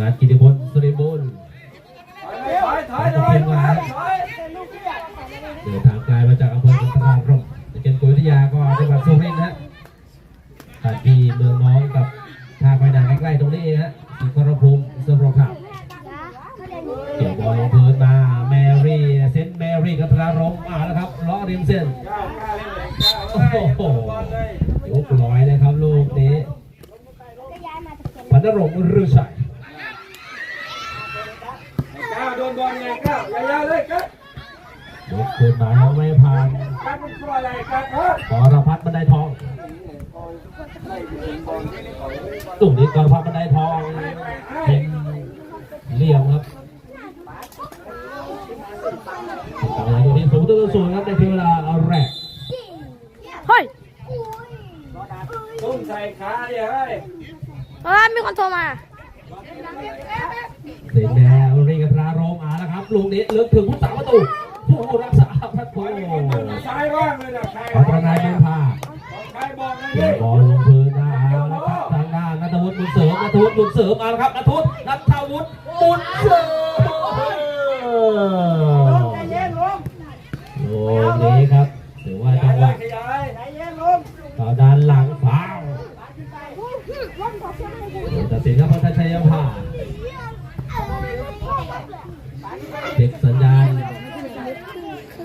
งานกิติพลสุริบุญถอยถอยถอยถอยเดินทางไกลมาจากอำเภอกันตรารมตะเกียนกุยวิทยาก็จังหวัดสุรินทร์นะฮะสถานที่เมืองน้องกับท่าไฟดังใกล้ๆตรงนี้ฮะสิงคโปร์ภูมิสโรขับเกี่ยวบอลลงพื้นมาแมรี่เซนต์แมรี่กัตรารมมาแล้วครับล้อริมเส้นโอ้โหยกร้อยเลยครับลูกนี้พันนรงค์ฤชัย ก้าวโดนบอลไงก้าวยาวๆเลยก้าวย กคืนมา แล้วไม่ผ่านก้าวมันปล่อยอะไรก้าวเออกรพัฒน์บันไดทองตุ่มนี้กรพัฒน์บันไดทองเป็นเหลี่ยมครับกำลังอยู่ที่สูงตัวสูงครับในเวลาเอาแรกเฮ้ยตุ้มใส่ขาเดี๋ยวเฮ้ยเฮ้ยมีคนโทรมาเสียงแดงรีกับพระโรมอาแล้วครับลูกนี้ลึกถึงผู้สาประตูผู้รักษา ประตูซ้ายว่างเลยนะใครปัตนายเป็นผ้าใครบอกนะเกี่นี่ยวบอลลงพื้นนะเอาละครับทางด้านนัทวุฒิบุญเสริมนัทวุฒิบุญเสริมมาแล้วครับนัทวุฒินัทวุฒิบุญเสริมใจเย็นลงโอ้นี้ครับถือว่าจังหวะขยายใจเย็นลงต่อด้านหลังฟาวตัดสินครับพัทชัยภาเช็คสัญญาณ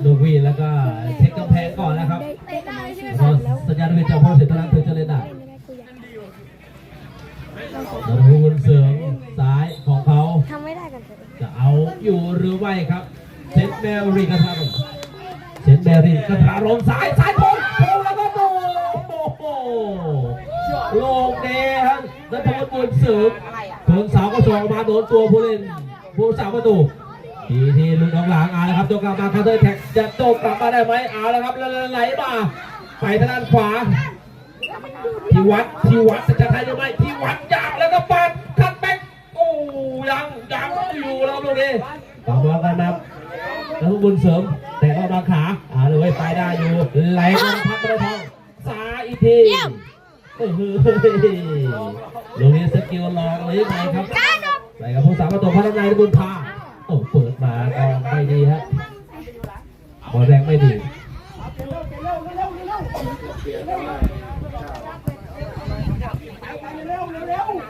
ลูกวีนแล้วก็เช็คกำแพงก่อนนะครับพอสัญญาณวีนจะพอเสร็จเท่านั้นถึงจะเล่นได้นัทวุฒิบุญเสริมซ้ายของเขา ทำไม่ได้กันเถอะ จะเอาอยู่หรือไม่ครับเซนต์แมรี่กระทารมเซนต์แมรี่กระทารมซ้ายซ้ายโป่งโป่งแล้วก็โป่งโอ้โหโลงเดฮะนัทวุฒิบุญเสริมโดนเสาก็ส่งออกมาโดนตัวผู้เล่นผู้สาวประตูทีทีลุดออกหลังเอาแล้วครับโจกลับมาคาเตอร์แท็กจะโจกกลับมาได้ไหมเอาแล้วครับแล้วไหลมาไปทางด้านขวาที่วัดที่วัดจะทายยังไงที่วัดยางแล้วก็ปัดคัดแบ็กโอ้ ยังยังอยู่แล้วลูกนี้ต่อมากันนับแล้วทุกบุญเสริม แต่ก็มาขาอ่าเลยไปได้อยู่ไหลกันพักไปทองซ้ายอีกทีเฮ้ยลูกนี้สกิลลองเลยไงครับใส่กับผู้สามประตูพัฒนาในบุญพาโอ้เปิดมาก็ไม่ดีฮะบอลแรงไม่ดี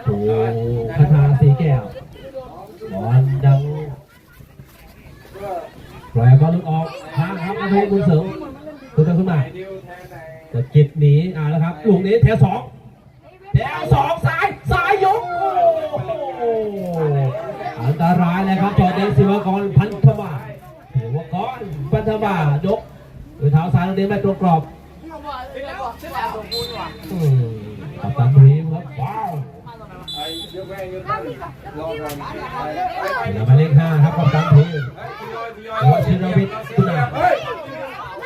โอ้คาถาสีแก้วบอลดังปล่อยบอลลุกออกทางครับอาเทบุญเสริมตัวเดินขึ้นมาดิวแทนไหนจะกิดหนีอ่าแล้วครับลูกนี้แถวสองแถวสองซ้ายซ้ายยกโอ้โหอันตรายเลยครับจอเดนศิวกรพันธมาศิวกรพันธมายกด้วยเท้าซ้ายตรงนี้ไม่ตรงกรอบอืมกัปตันบรีม หลือหมายเลขห้าครับกัปตันบรีมทยอยทยอยเฮ้ย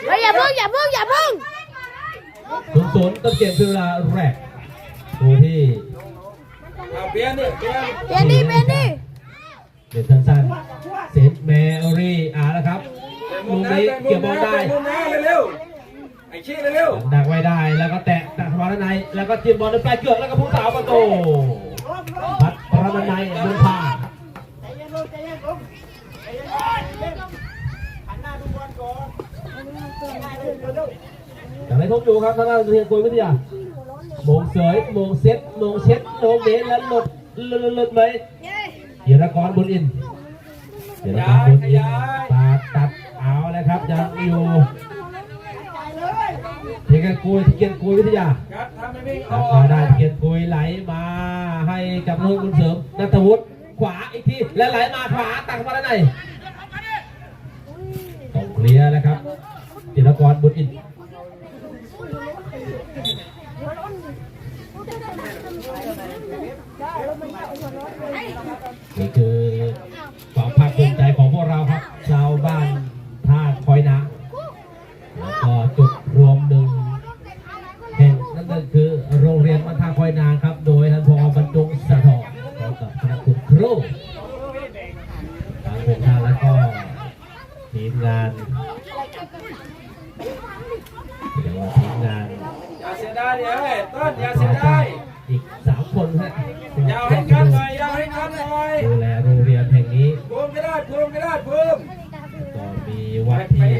เฮ้ยอย่าเพิ่งอย่าเพิ่งอย่าเพิ่งศูนย์ศูนย์ต้นเกมคือเวลาแรกดูที่เอาเปลี่ยนดิเปลี่ยนเปลี่ยนดิเปลี่ยนดิเด็ดสั้นๆเซนต์แมรี่อ่าแล้วครับลูกนี้เกี่ยวบอลได้มุมนะเร็วๆไอ้ชี้เร็วดักไว้ได้แล้วก็แตะดักมาด้านในแล้วก็จิ้มบอลในปลายเกือกแล้วก็ผู้สาวประตู พัดพระด้านในบุญพาจากไหนทบอยู่ครับทางด้านเรียนกุยวิทยาโมงเสยโมงเซ็ตโมงเช็ดโมงเดนแล้วหลดหลุดหลุดไหมเกียรติกรบุญอินเกียรติกรบุญอินทร์ปาดตัดเอาแล้วครับยังอยู่ เทียนกุยเทียนกุยวิทยาครับทำไม่วิ่งออดกได้เทียนกุยไหลมาให้กับลูกบุญเสริมนัทวุฒิขวาอีกทีและไหลมาขวาตักมาด้านในต้องเคลียร์แล้วครับจิรติกรบุญอิน กรได้เพิ่มกรได้เพิ่มก็มีวัดที่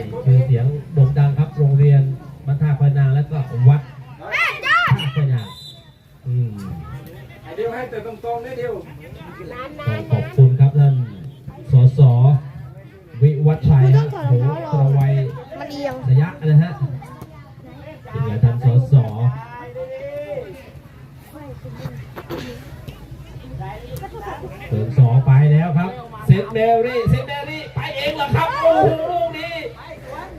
ดรี่เซนเดรี่ไปเองเหรอครับโอ้โหลูกนี้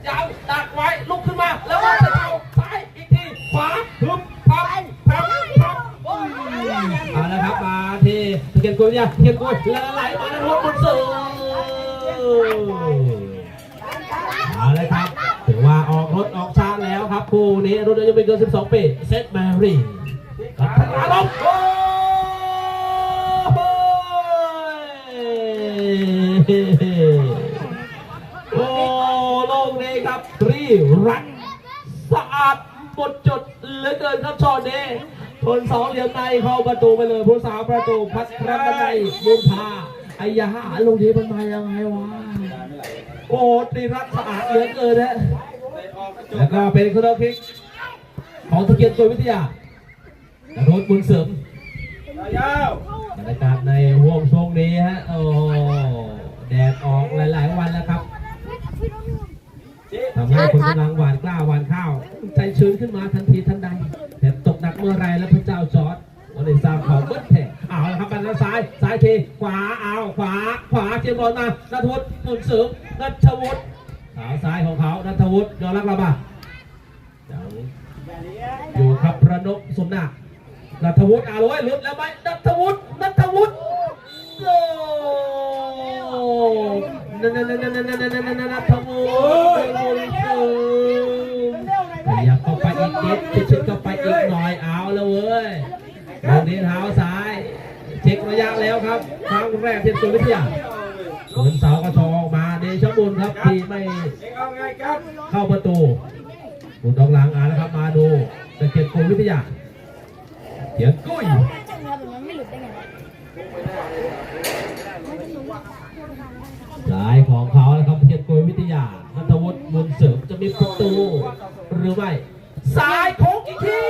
ยาวดักไว้ลุกขึ้นมา แล้วก็จะเอาซ้ายอีกทีขวาฮึบพับพับพับโอ้ยเอาละครับมาที่ตะเกียนกุยเนี่ยตะเกียนกุยแล้วไหลมาในรถบนสื่อเอาเลยครับถือว่าออกรถออกชาร์จแล้วครับคู่นี้รุ่นอายุไม่เกิน 12 ปีเซตแมรี่กับธนาลม โอ้โลกนี้ครับรีรันสะอาดหมดจดเหลือเกินครับช็อตนี้ทนสองเหลี่ยมในเข้าประตูไปเลยผู้สาวประตูพัดพระบันไดบุญพาไอ้ยาลูกนี้มันมายังไงวะโอ้ตีรัดสะอาดเหลือเกินนะไปออกกระจแล้วกก็เป็นคุณคิกของตะเกียบตัววิทยาแรถบุญเสริมยาวบรรยากาศในห่วงช่วงนี้ฮะโอ้แดดออกหลาย ๆ วันแล้วครับ เจ๊ ทำ ให้คนกำลังหวานกล้าหวานข้าว ใจชื้นขึ้นมาทันทีทันใด แต่ตกหนักเมื่อไรแล้วพระเจ้าจอดวันนี้สร้างของเบิ้ลแทเอาละครับกันแล้วซ้ายซ้ายทีขวาเอาขวาขวาเจียบอลมานัทวุฒิหนุนเสริมนัทวุฒิสาซ้ายของเขานัทวุฒิยอมรับเราป่ะยังอยู่ครับประนกสมนานัทวุฒิอาเลยลุดแล้วไหมนัทวุฒินัทวุฒิโอ้ นันนันนันนันนันนันนันนันนัทวุฒิขยับเข้าไปอีกนิดชิดเข้าไปอีกหน่อยเอาแล้วเว้ยตรงนี้เท้าซ้ายเช็คระยะแล้วครับครั้งแรกเที่ตัววิทยาเหมือนเสากระชอออกมาเดชบุญครับที่ไม่เข้าประตูบุญตองหลังอ่านแล้วครับมาดูตะเกียบโกวิทยาเขียนกุ้ย ซ้ายของเขาแล้วครับเพียรกยวิทยาอัธวุฒิบุญเสริมจะมีประตูหรือไม่สายโค้งอีกที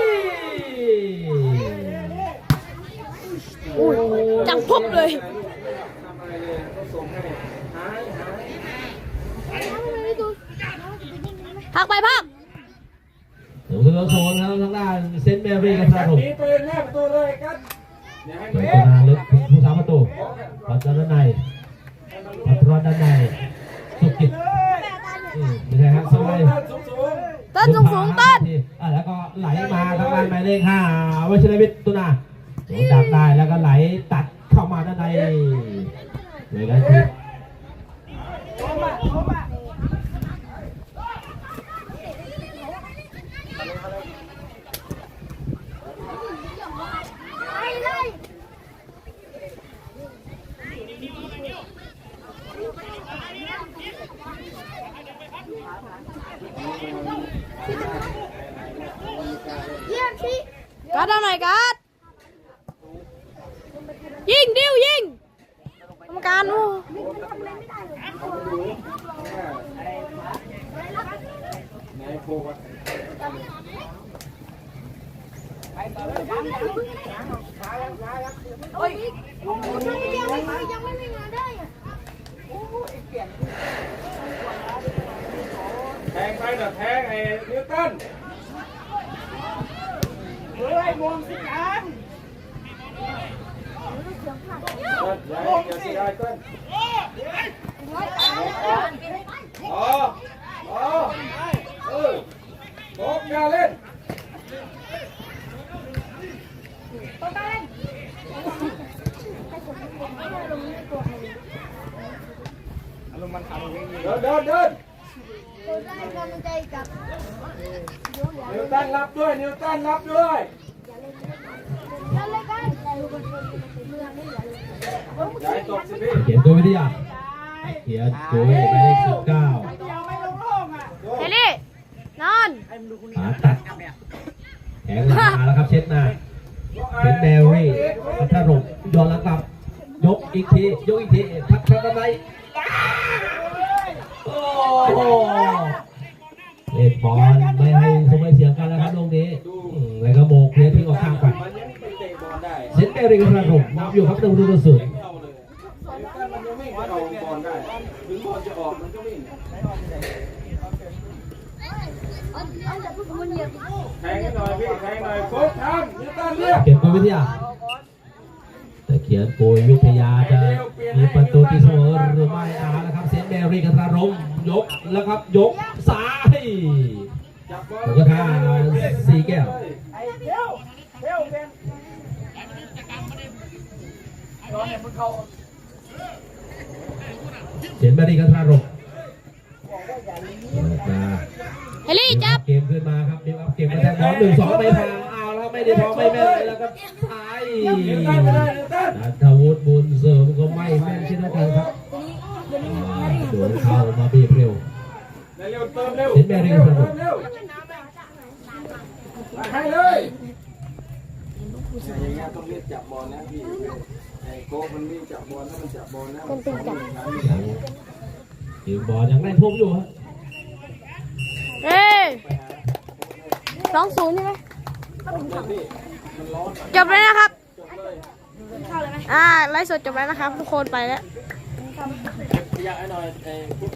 จังพบเลยพักไปพักเดี๋ยวเราโซนแล้วทางด้านเซนเบอรี่กันครับผมตีปืนแม่ประตูเลยครับเปิดตัวนาลึกผู้สามประตูปัจจัยใน ปัจจุบันด้านในสุกิจอืมไม่ใช่ครับสสูงมัยสูงสูงต้นสูงสูงต้นอะแล้วก็ไหลมาทางด้านหมายเลขห้าวชิรวิทย์ตุนาโดนดักได้แล้วก็ไหลตัดเข้ามาด้านในเลยกันที การ์ดเอาหน่อยการ์ดยิงดิวยิงกรรมการโอ้ไหนโผล่มายังไม่มีงานได้อะแทงไปแต่แทงไอ้นิวตัน buông xin anh. Buông xin ờ ờ ừ một ra lên con ta lên đơn đơn đơn Newton รับด้วย นิวตันรับด้วย เขียนตัววิทยาเขียนตัวหมายเลขสิบเก้าเฮลี่นอนขาตัดแขงหลังมาแล้วครับเช็ดหน้าเป็นแมรี่พัทรมย้อนหลังกลับ ยกอีกที ยกอีกที พัดกระไดไหลโอ้เล่นบอลไม่ให้สมัยเสียงกันนะครับตรงนี้อืมแล้วก็โบกเคลียทิ้ อร์ริกระผมนับอยู่ครับหนึ่งประตูต่อศูนย์ไม่เอาเลยแต่มันยังเอาบอลได้ถึงบอลจะออกมันก็วิ่งแทงหน่อยพี่แทงหน่อยโค้ชทำยืนต้นเรียกเก็บไปวิทยาแต่เขียนโกยวิทยาจะมีประตูที่เสมอหรือไม่อาละครับเซนเบริกระรมยกแล้วครับยกซ้ายแล้วก็ท่าสีแก้ว เขียนเบริกระรมมาเฮลี่จับเกมขึ้นมาครับเกมอัพเกมมาแทงบอลหนึ่งสองไม่ทางเอาแล้วไม่ได้ท้องไม่แม่นแล้วก็ท้ายยืนต้นไม่ได้ยืนต้นนัทวุฒิบุญเสริมก็ไม่แม่นเช่นเดียวกันครับอ่าโดนเข้ามาบีบเร็วเร็วเติมเร็วเห็นแม่เร่งสนุกเร็วให้เลย อย่างเงี้ยต้องเรียกจับบอลนะพี่ไอ้โค้ชมันวิ่งจับบอลถ้ามันจับบอลนะมันต้องจับยังทีมบอลยังได้ทุ่มอยู่ฮะเอ้ยสองศูนย์ใช่ไหมพี่มันร้อนจบแล้วนะครับจบเลยอ่าไลฟ์สดจบแล้วนะครับทุกคนไปแล้ว